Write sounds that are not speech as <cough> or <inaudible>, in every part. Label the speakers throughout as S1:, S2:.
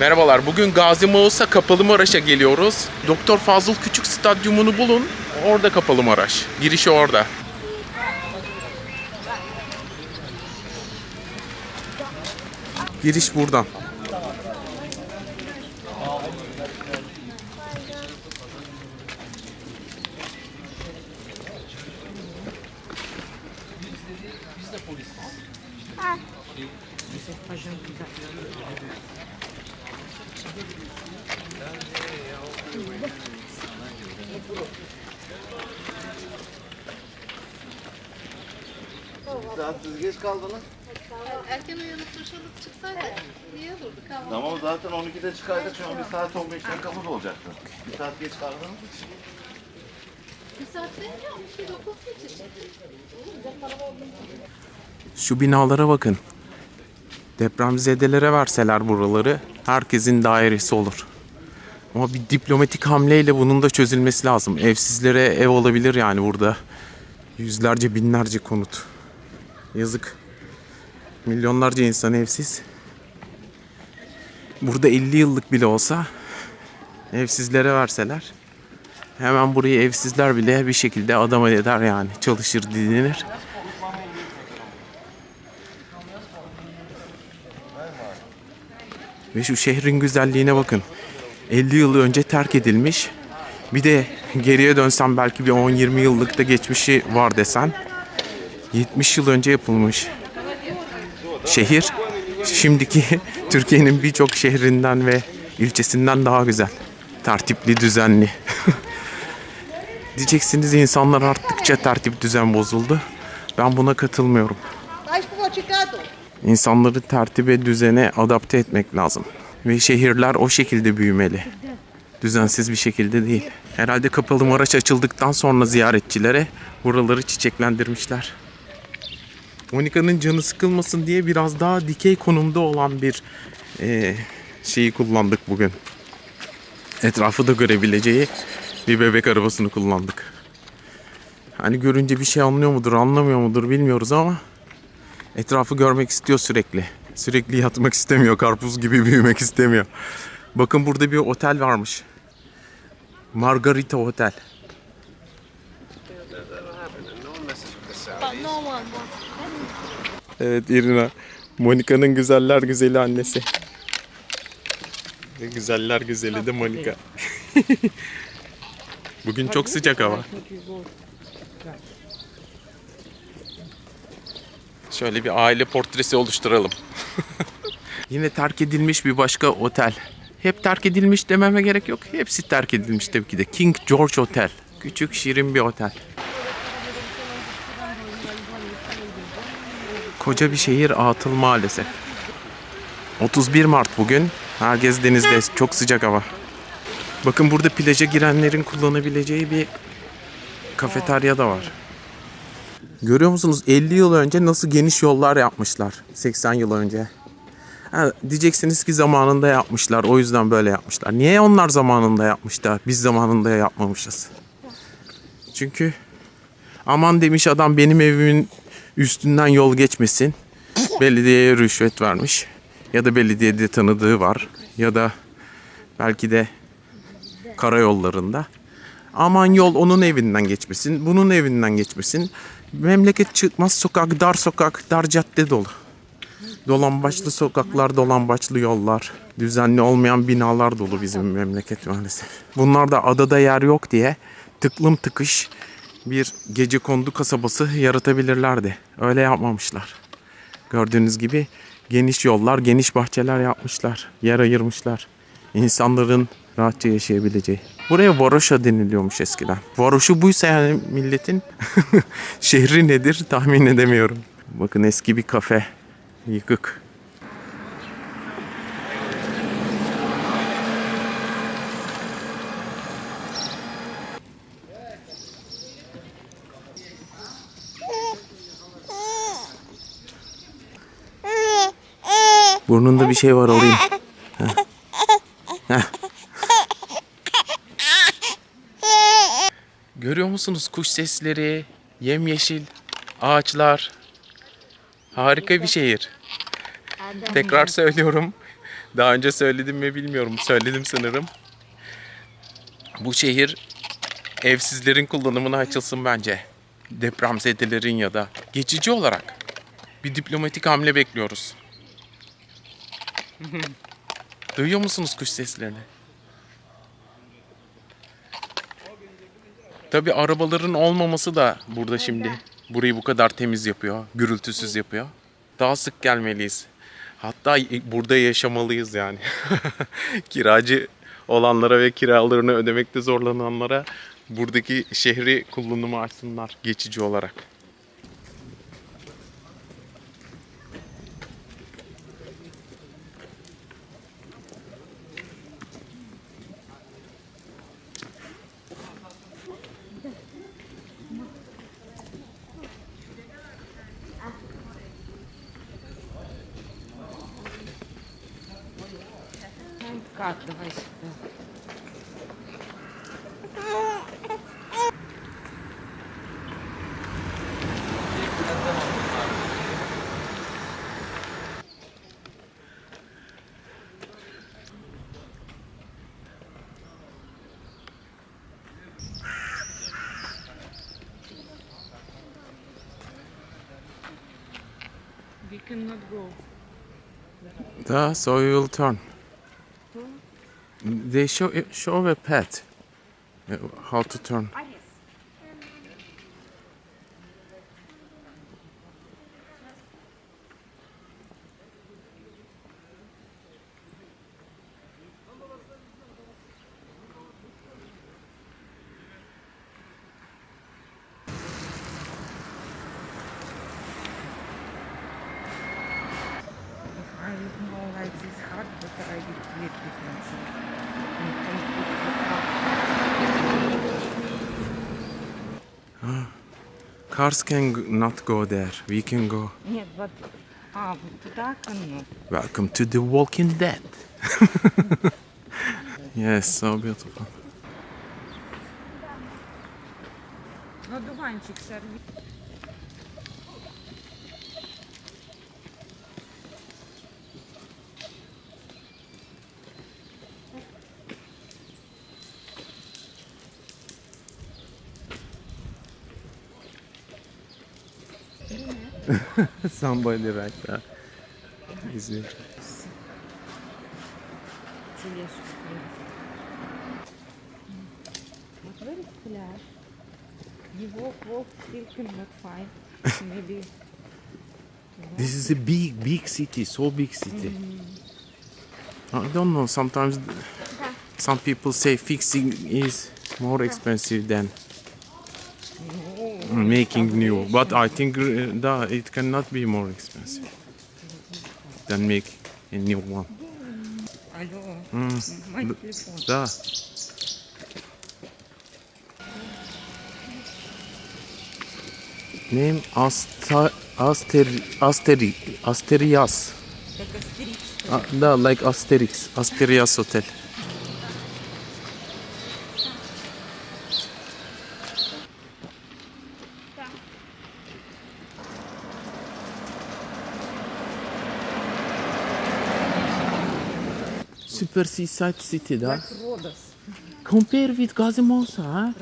S1: Merhabalar. Bugün Gazi Mağus'a Kapalı Maraş'a geliyoruz. Doktor Fazıl Küçük Stadyumunu bulun. Orada Kapalı Maraş. Girişi orada. Giriş buradan.
S2: Saat siz geç kaldınız.
S3: Erken uyanıp duş alıp çıksaydık iyi olurdu kahvaltı.
S2: Tamam zaten 12'de çıkaydık şu an bir saat 15 dakikamız olacaktı. Bir saat geç kaldınız.
S3: Bir saat deyince bir dokuz geçiş.
S1: Şu binalara bakın. Depremzedelere verseler buraları herkesin dairesi olur. Ama bir diplomatik hamleyle bunun da çözülmesi lazım. Evsizlere ev olabilir yani burada. Yüzlerce binlerce konut. Yazık. Milyonlarca insan evsiz. Burada 50 yıllık bile olsa evsizlere verseler hemen burayı evsizler bile bir şekilde adam eder yani. Çalışır, dinlenir. Ve şu şehrin güzelliğine bakın. 50 yıl önce terk edilmiş. Bir de geriye dönsem belki bir 10-20 yıllık da geçmişi var desen. 70 yıl önce yapılmış. Şehir şimdiki <laughs> Türkiye'nin birçok şehrinden ve ilçesinden daha güzel. Tertipli, düzenli. <laughs> Diyeceksiniz insanlar arttıkça tertip düzen bozuldu. Ben buna katılmıyorum. İnsanları tertibe, düzene adapte etmek lazım. Ve şehirler o şekilde büyümeli. Düzensiz bir şekilde değil. Herhalde kapalı Maraş açıldıktan sonra ziyaretçilere buraları çiçeklendirmişler. Monika'nın canı sıkılmasın diye biraz daha dikey konumda olan bir eee, şeyi kullandık bugün. Etrafı da görebileceği bir bebek arabasını kullandık. Hani görünce bir şey anlıyor mudur, anlamıyor mudur bilmiyoruz ama Etrafı görmek istiyor sürekli. Sürekli yatmak istemiyor. Karpuz gibi <laughs> büyümek istemiyor. Bakın burada bir otel varmış. Margarita Otel. Evet Irina. Monika'nın güzeller güzeli annesi. Güzeller güzeli de Monika. <laughs> Bugün çok sıcak hava. Şöyle bir aile portresi oluşturalım. <laughs> Yine terk edilmiş bir başka otel. Hep terk edilmiş dememe gerek yok. Hepsi terk edilmiş tabii ki de. King George Otel. Küçük şirin bir otel. Koca bir şehir atıl maalesef. 31 Mart bugün. Herkes denizde. Çok sıcak hava. Bakın burada plaja girenlerin kullanabileceği bir kafeterya da var. Görüyor musunuz 50 yıl önce nasıl geniş yollar yapmışlar 80 yıl önce. Ha, diyeceksiniz ki zamanında yapmışlar o yüzden böyle yapmışlar. Niye onlar zamanında yapmışlar biz zamanında yapmamışız? Çünkü aman demiş adam benim evimin üstünden yol geçmesin. Belediyeye rüşvet vermiş. Ya da belediyede tanıdığı var. Ya da belki de karayollarında. Aman yol onun evinden geçmesin, bunun evinden geçmesin. Memleket çıkmaz sokak, dar sokak, dar cadde dolu. Dolambaçlı sokaklar, dolambaçlı yollar, düzenli olmayan binalar dolu bizim memleket maalesef. Bunlar da adada yer yok diye tıklım tıkış bir gece kondu kasabası yaratabilirlerdi. Öyle yapmamışlar. Gördüğünüz gibi geniş yollar, geniş bahçeler yapmışlar. Yer ayırmışlar. İnsanların rahatça yaşayabileceği. Buraya varoşa deniliyormuş eskiden. Varoşu buysa yani milletin <laughs> şehri nedir tahmin edemiyorum. Bakın eski bir kafe. Yıkık. Burnunda bir şey var alayım. Görüyor musunuz kuş sesleri, yemyeşil ağaçlar. Harika bir şehir. Tekrar söylüyorum. Daha önce söyledim mi bilmiyorum. Söyledim sanırım. Bu şehir evsizlerin kullanımına açılsın bence. Depremzedelerin ya da geçici olarak bir diplomatik hamle bekliyoruz. <laughs> Duyuyor musunuz kuş seslerini? Tabi arabaların olmaması da burada şimdi burayı bu kadar temiz yapıyor, gürültüsüz yapıyor. Daha sık gelmeliyiz. Hatta burada yaşamalıyız yani. <laughs> Kiracı olanlara ve kiralarını ödemekte zorlananlara buradaki şehri kullanımı açsınlar geçici olarak.
S4: Как давай сюда. We cannot go.
S1: Da, so you will turn. They show show a pet uh, how to turn.
S4: If I know like this hard, but I will create difference.
S1: Cars can g- not go there. We can go.
S4: Нет, вот... А, вот туда канал.
S1: Welcome to the Walking Dead. <laughs> yes, so beautiful.
S4: Ну, дуванчик сорви. <laughs>
S1: Somebody right there. Is it?
S4: тележку. Вот where is пляж? Его walk still cannot find. Maybe
S1: This is a big, big city. So big city. I don't know. Sometimes some people say fixing is more expensive than making new. But I think uh, that it cannot be more expensive than make a new one.
S4: алло,
S1: М,
S4: мой
S1: д-
S4: телефон.
S1: Да. Name Asta Aster Asteri Asterias.
S4: Как астерикс.
S1: Ah, да, like Asterix. Asterias Hotel. Upper East City, da? Compare with Gazimosa, ha?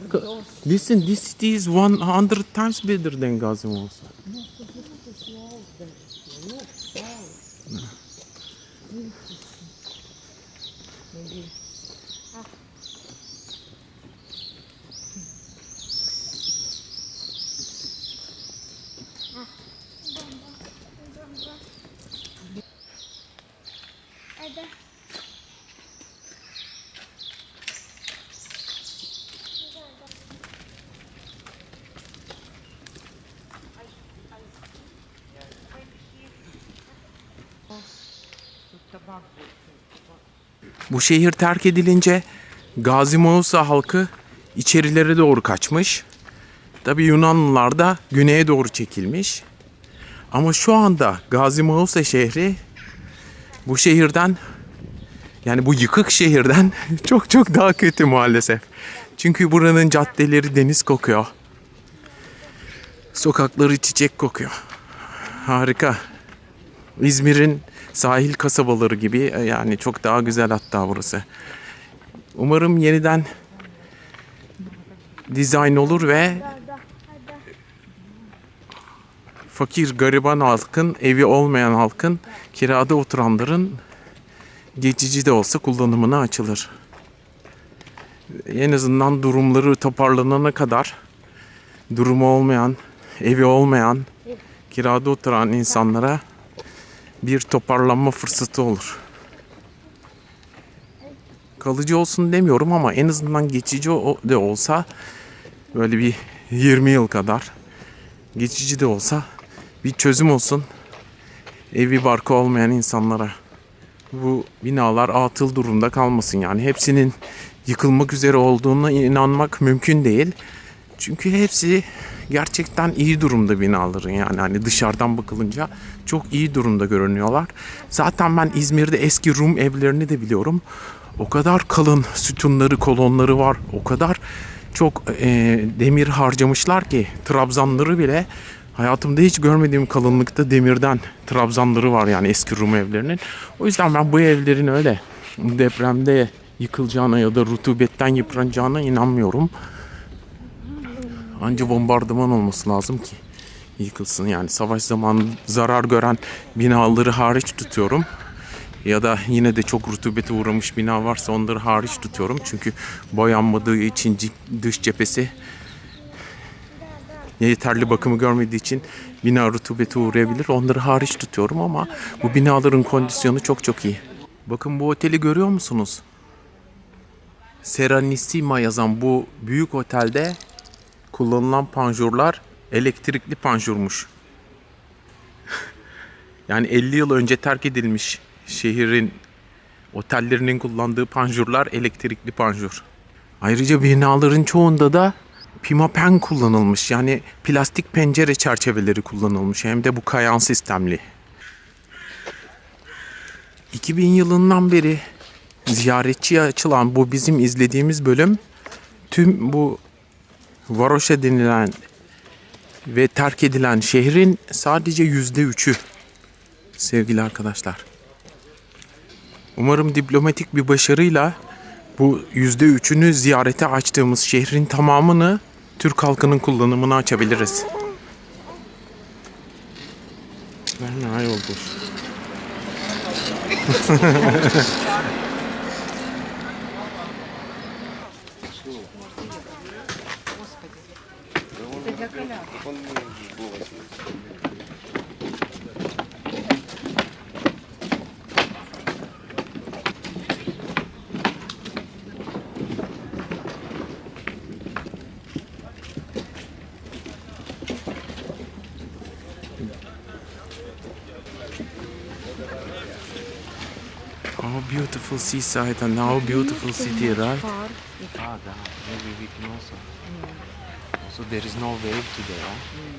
S1: Listen, this city is 100 times better than
S4: Gazimosa.
S1: Bu şehir terk edilince Gazi Mausa halkı içerilere doğru kaçmış. Tabi Yunanlılar da güneye doğru çekilmiş. Ama şu anda Gazi Mausa şehri bu şehirden yani bu yıkık şehirden <laughs> çok çok daha kötü maalesef. Çünkü buranın caddeleri deniz kokuyor. Sokakları çiçek kokuyor. Harika. İzmir'in sahil kasabaları gibi e, yani çok daha güzel hatta burası. Umarım yeniden dizayn olur ve fakir gariban halkın, evi olmayan halkın, kirada oturanların geçici de olsa kullanımına açılır. En azından durumları toparlanana kadar durumu olmayan, evi olmayan, kirada oturan insanlara bir toparlanma fırsatı olur. Kalıcı olsun demiyorum ama en azından geçici de olsa böyle bir 20 yıl kadar geçici de olsa bir çözüm olsun evi barkı olmayan insanlara. Bu binalar atıl durumda kalmasın yani hepsinin yıkılmak üzere olduğuna inanmak mümkün değil. Çünkü hepsi gerçekten iyi durumda binaların yani hani dışarıdan bakılınca çok iyi durumda görünüyorlar. Zaten ben İzmir'de eski Rum evlerini de biliyorum. O kadar kalın sütunları, kolonları var. O kadar çok e, demir harcamışlar ki trabzanları bile hayatımda hiç görmediğim kalınlıkta demirden trabzanları var yani eski Rum evlerinin. O yüzden ben bu evlerin öyle depremde yıkılacağına ya da rutubetten yıpranacağına inanmıyorum. Anca bombardıman olması lazım ki yıkılsın. Yani savaş zamanı zarar gören binaları hariç tutuyorum. Ya da yine de çok rutubete uğramış bina varsa onları hariç tutuyorum. Çünkü boyanmadığı için dış cephesi yeterli bakımı görmediği için bina rutubete uğrayabilir. Onları hariç tutuyorum ama bu binaların kondisyonu çok çok iyi. Bakın bu oteli görüyor musunuz? Serenissima yazan bu büyük otelde kullanılan panjurlar elektrikli panjurmuş. <laughs> yani 50 yıl önce terk edilmiş şehrin otellerinin kullandığı panjurlar elektrikli panjur. Ayrıca binaların çoğunda da pimapen kullanılmış. Yani plastik pencere çerçeveleri kullanılmış. Hem de bu kayan sistemli. 2000 yılından beri ziyaretçiye açılan bu bizim izlediğimiz bölüm tüm bu Varoşa denilen ve terk edilen şehrin sadece yüzde üçü sevgili arkadaşlar. Umarım diplomatik bir başarıyla bu yüzde üçünü ziyarete açtığımız şehrin tamamını Türk halkının kullanımına açabiliriz. Berna yoldur. How <laughs> beautiful seaside and how beautiful city, right? Ah, da, maybe we can also. Also, there is no wave today, huh?